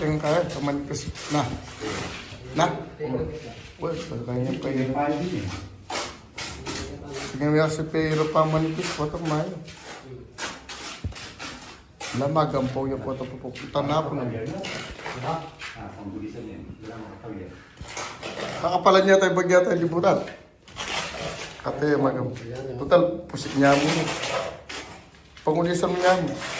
Niya kang kaya, kamanipis. Na. Na. Well, kaya pa yun. Sige nga si Pero pa manipis po ito mayo. Lamag ang po yung po ito po. Kakapalan niya tayo bagya tayo libutan. Kate magam. Total, pusik niya mo. Pangulisan mo niya mo.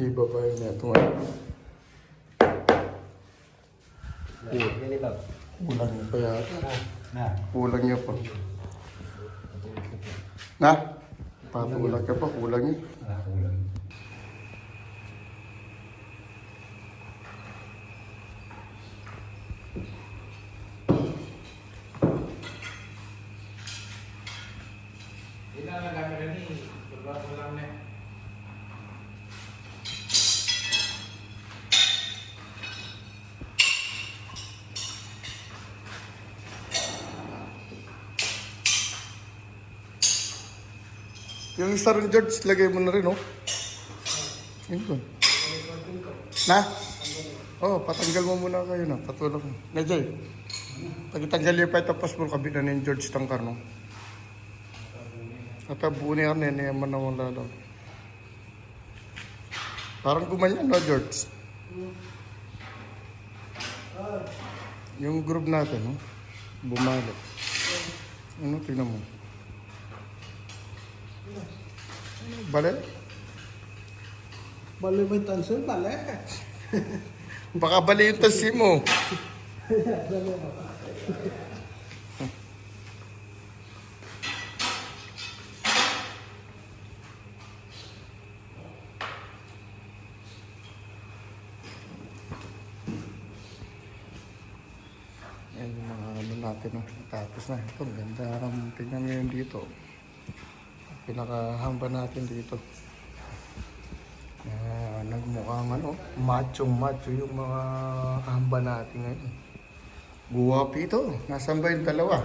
Ibaba yun niya ito nga. Ganito. Kulang niya pa yata. Na. Kulang niya pa. Na? Patulak ka pa, kulang niya. Ah, Yung isa rin, George, lagay mo na rin, oh. Yun doon. Na? Oh, patanggal mo muna kayo na. Patulak mo. Na, Jay. Pagtanggal niya pa ito, pas mo kabila na yung George Tangkar, no? At buo niya yan, yan man naman lalo. Parang gumanyan, no, George? Yung group natin, no? Bumalik. Ano, tingnan mo. Balik? Balik mo yung tanso, balik. Baka bali yung tasi mo. Yan yung mga ano natin. No? Tapos na. Ito, ganda. Tingnan mo yun dito. Pinakahamba natin dito. Ah, nagmukhang ano, macho macho yung mga hamba natin ngayon. Guwapi ito. Nasaan ba yung dalawa?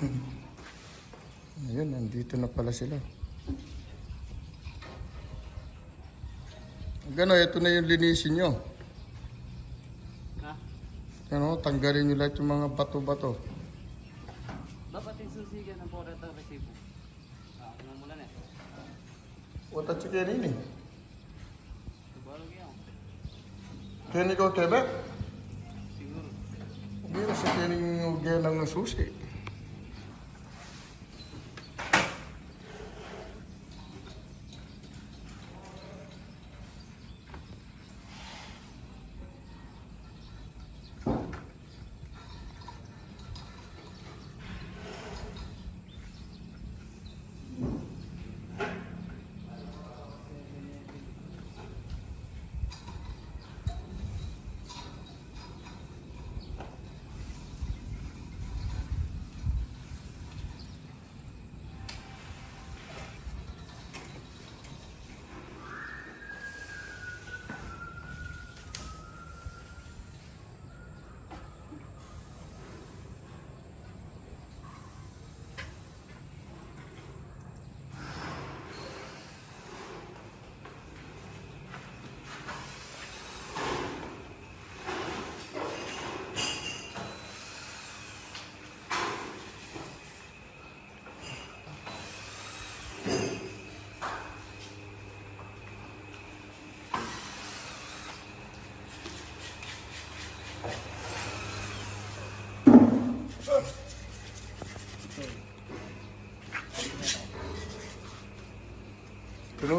Ayun, nandito na pala sila. Gano, ito na yung linisin nyo. Ha? Ano, tanggalin nyo lahat yung mga bato-bato. Dapat yung susigan ng pora ito resibo. Ah, ano mula na eh. Wata chike nini? Siguro yan. Kini ko tebe? Siguro. Hindi na sa ugyan ng susi.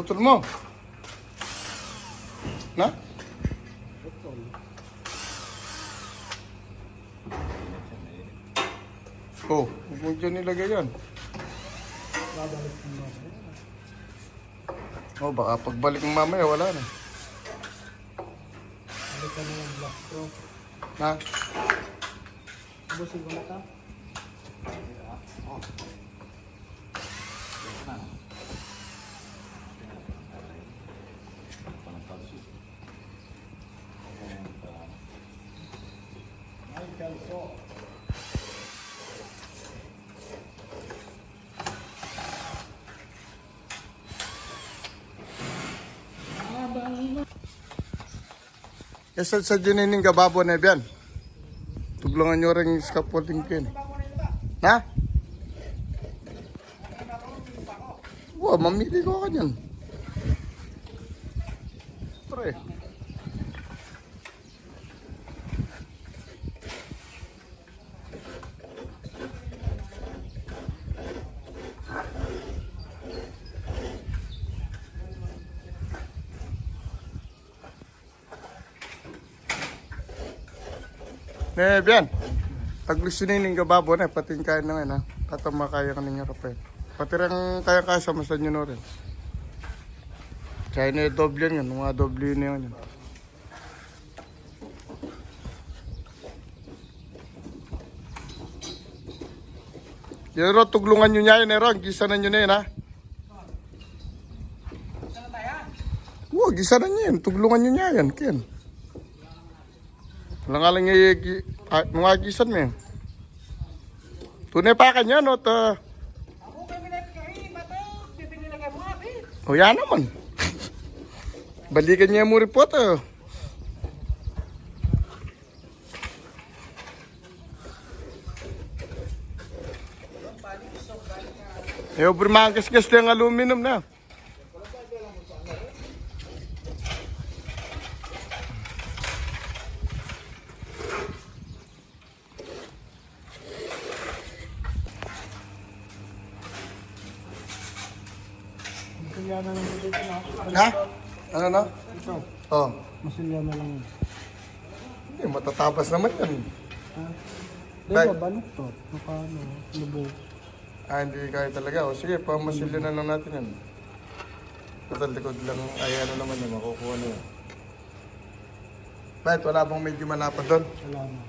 Pinutol mo. Na? Oh, huwag mo dyan nilagay yan. Oh, baka pagbalik ng mamaya, wala na. Balik ka na ng black ko. Na? Ubusin ko na. Michael po. Yes, sa, dinining gababo na yan. Tuglungan nyo rin yung scaffolding pin. Na? Wow, mamili ko ka niyan. Pre. Ne, bien. Taglusunin yung gababo na, pati yung kaya na ngayon ha. Tatama kaya ka ninyo Rafael. Pati rin kaya kaya sa masan nyo na rin. Kaya na yung doble yun, mga doble yun yun. Yan ro, tuglungan nyo niya yun, eh, ro. Gisa na nyo na yun, ha? Oo, gisa na nyo yun. Tuglungan nyo niya yan, Ken. Wala nga lang yung mga gisan mo. Tunay pa ka niya, no? Ta... O yan naman. Balikan niya mo report, oh. Eh, bro, mga gas-gas lang aluminum na. Masilya na lang dito na. Ha? Ano na? Ito. Oh. Masilya na lang. Hindi, matatabas naman yan. Ha? Diba, balok to. Nakano, lubog. Ah, hindi kaya talaga. O sige, pamasilyo na lang natin yan. Total likod lang. Ay, ano naman yun, makukuha na yun. Bakit? Wala bang medyo malapad doon? Wala na.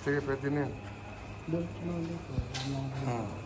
Sige, pwede na yun. Doon, no, dito. Wala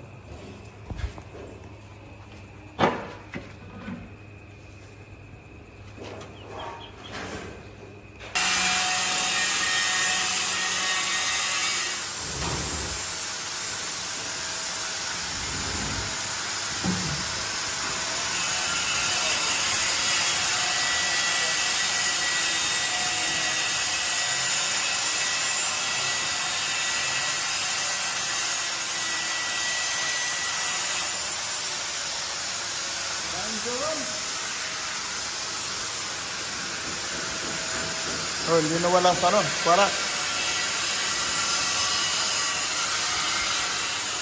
hindi na wala sa ano. Para.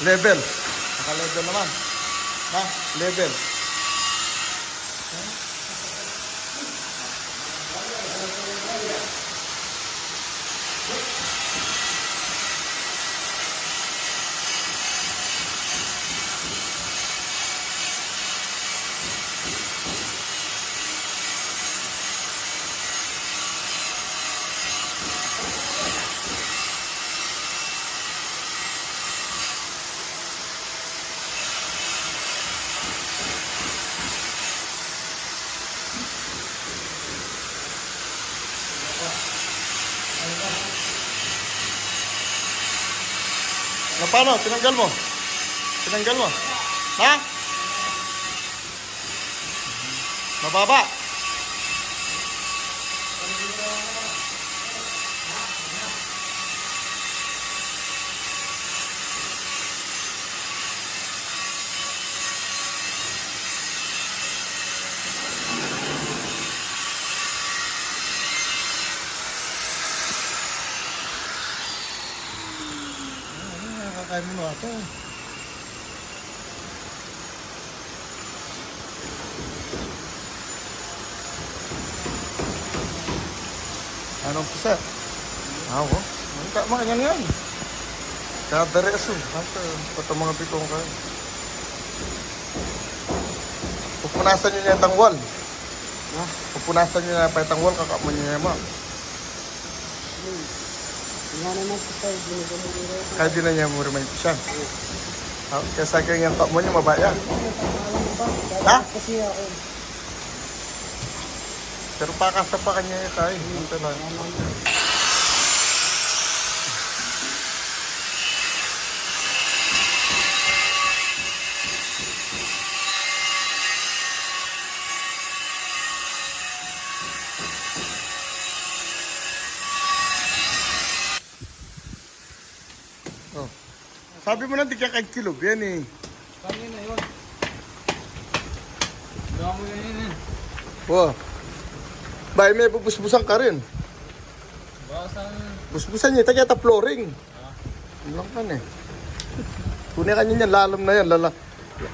Level. Naka-level naman. Ha? Level. Na paano? Tinanggal mo? Tinanggal mo? Ha? Mababa. kaya mo na Ano Anong pisa? Ako? Ang kama niya ngayon. Kada reso. Hasta, pata mga pitong kayo. Pupunasan niyo niya itang tangwal. Pupunasan niyo na pa itang tangwal, kakama niya niya ma. Hmm. Mo di na niya mo rin may pisa. Ah, Kaya sa kanya yung kakmo niya, mabaya. Ha? Kasi ako, Pero pakasa pa kanya yung kaya. Ito lang. Sabi mo na di ka kag kilo yan eh. Kanya na yun. Dami na yun eh. Wow. Bay, may bubusbusan ka rin. Bawasan. Busbusan niya, tagay ta flooring. Ano lang kan eh. Kunin ka niyan, lalam na yan. Lala,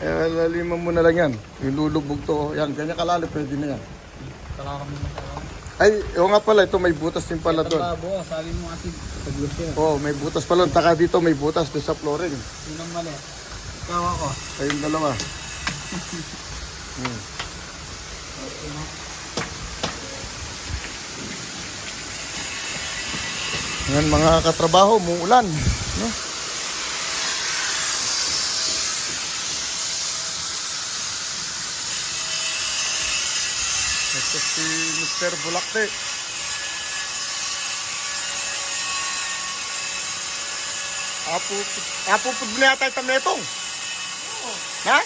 eh, laliman mo na lang yan. Yung lulubog to. Yan, ganyan kalalo, pwede na yan. Tala kami mo Ay, yung nga pala, ito may butas din pala doon. Tabo, sabi mo kasi Oo, oh, may butas pala. Taka dito, may butas doon sa flooring. Yun ang mali. Ikaw ako. Kayong dalawa. Hmm. Ngayon mga katrabaho, muulan. No? Ito si Mr. Bulakte. Apo, apo po na yata ito metong. Ha?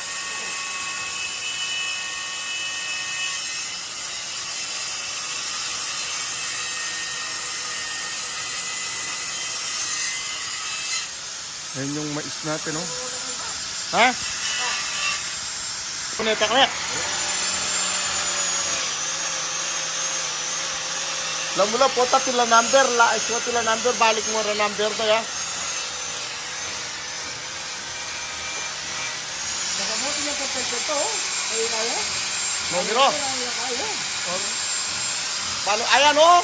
Ayan yung mais natin, oh. Ha? Kuneta kaya? Alam mo lang, pota tila number, la, iswa tila number, balik mo ra number to, ya. nakabuti niya pa pwede kaya. Balo, ayan, oh.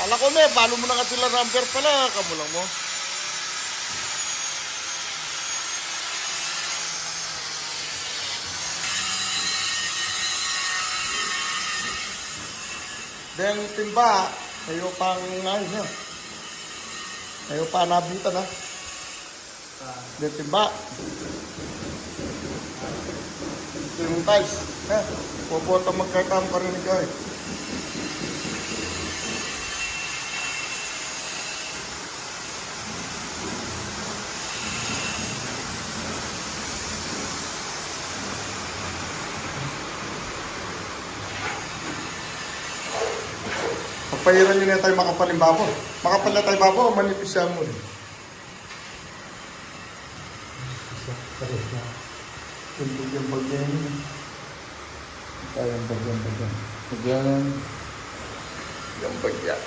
Ala ko me, balo mo na ka tila number pala, kamo lang mo. Then timba, kayo pang nai niya. Kayo pa nabutan ha. Then timba. Ito yung tiles. Ha? Pupunta magkaitam ka rin ikaw eh. Pagpahiran nyo na tayo makapal yung babo. Makapal na tayo babo, manipis siya mo. Yung bagian-bagian ini. Kita yang bagian-bagian bagian yang bagian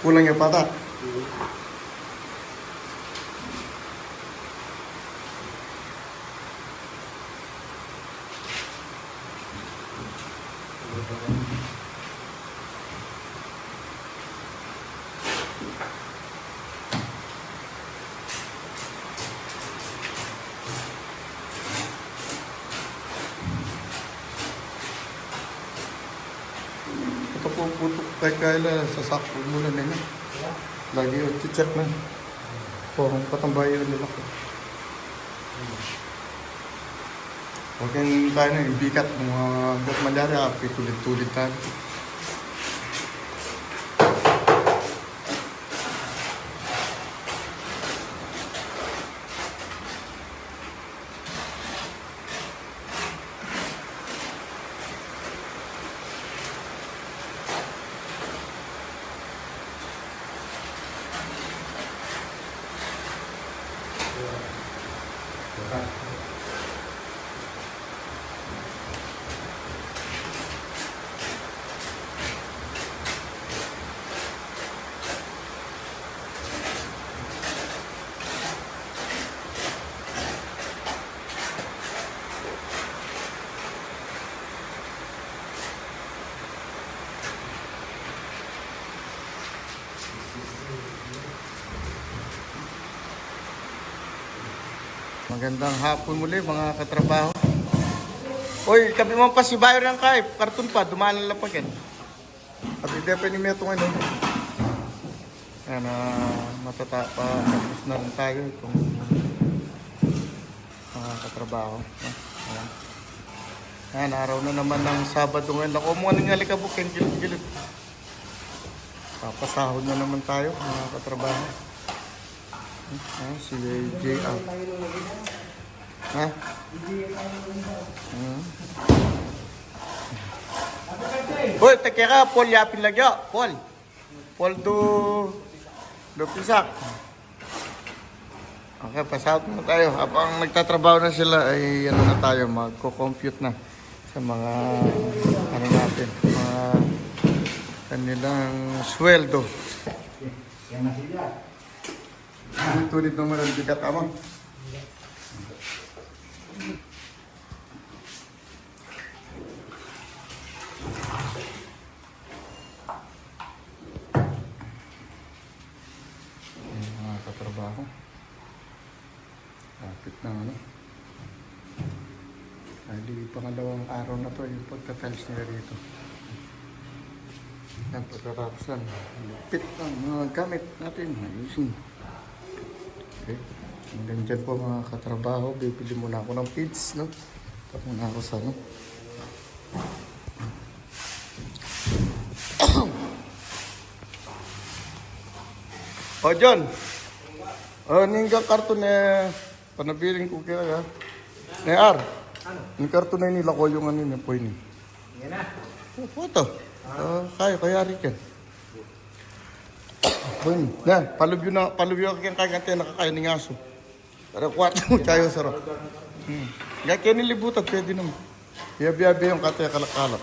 Kulang yung pata. Ito po putok kay Kayla sa sakto muna nila. Lagi yung check na. Parang patambayo nila ko. Huwag kang tayo na ibikat mga gat malaria, pitulit-tulit tayo. Magandang hapon muli mga katrabaho. Uy, kami mo pa si Bayo ng kay, karton pa, dumaan lang pa yan. At hindi pa ni Metong ano. Ayan, uh, matatapa, tapos na rin tayo itong mga katrabaho. Ah, Ayan. Ayan, araw na naman ng Sabado ngayon. Ako mo nga alikabok, yung gilid-gilid. Papasahod na naman tayo, mga katrabaho. Ah, si JR. Ha? Hmm. Hoy, take ka, Paul yapin lagyo. Paul. Paul do do pisak. Okay, pasahod na tayo. Habang nagtatrabaho na sila, ay ano na tayo, magko-compute na sa mga ano natin, mga kanilang sweldo. Yan na sila. Tulit naman ang bigat ama. Ayan, mga katrabaho. Lapit na ano. Dahil pangalawang araw na to yung pagka-tiles nila dito. Yan, pagkatapos yan. Lupit ng mga gamit natin. Ayusin. Okay. Hanggang dyan po mga katrabaho, bibili muna ako ng feeds, no? Tapos muna ako sa, ano? oh, John! Oh, ninggang karton eh, panabiling ko kaya, ya. Ne, Ar! Yung karton na nila ko yung ano niya po yun. Yan na. Oh, ito. Uh, kaya, kaya rin yan. Bun, yan, palubyo na, palubyo ka kaya kaya nakakain ng aso. Para kwat mo tayo sarap. Hmm. Kaya kaya nilibutan, pwede naman. Biyabiyabi yung kataya kalakalat.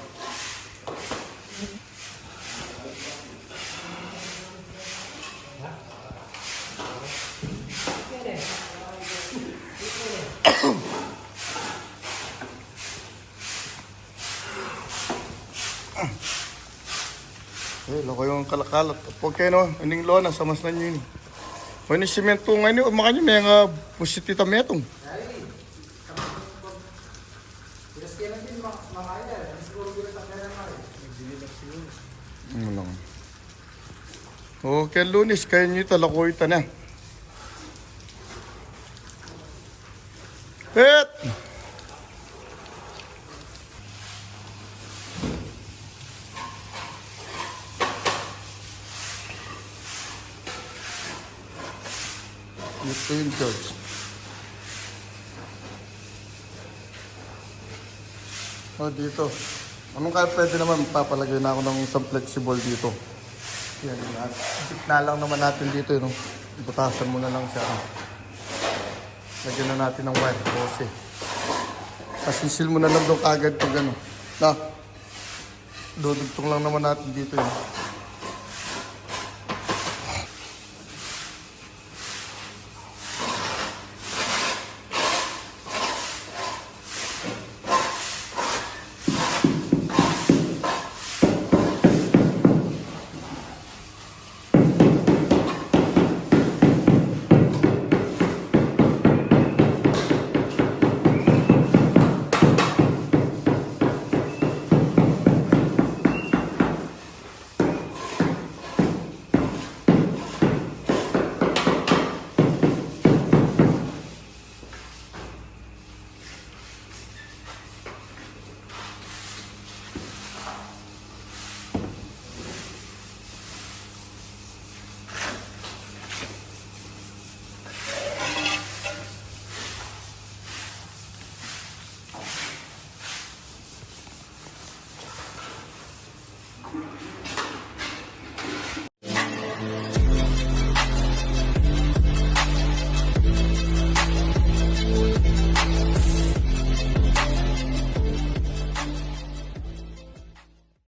Eh, loko yung kalakalat. Pag kayo no, ining lona, samas na nyo yun. May simento ngayon, yun, makanya may nga pusitita metong. Ano lang. Okay, lunes, kayo nyo talakoy ta na. Et! Ito yung George. Oh, dito. Anong kaya pwede naman papalagay na ako ng isang flexible dito. Yan, at gitna lang naman natin dito, no? Butasan mo na lang siya. Lagyan na natin ng wire, bose. Pasisil mo na lang doon kagad pag ano. Na, dudugtong lang naman natin dito, yun.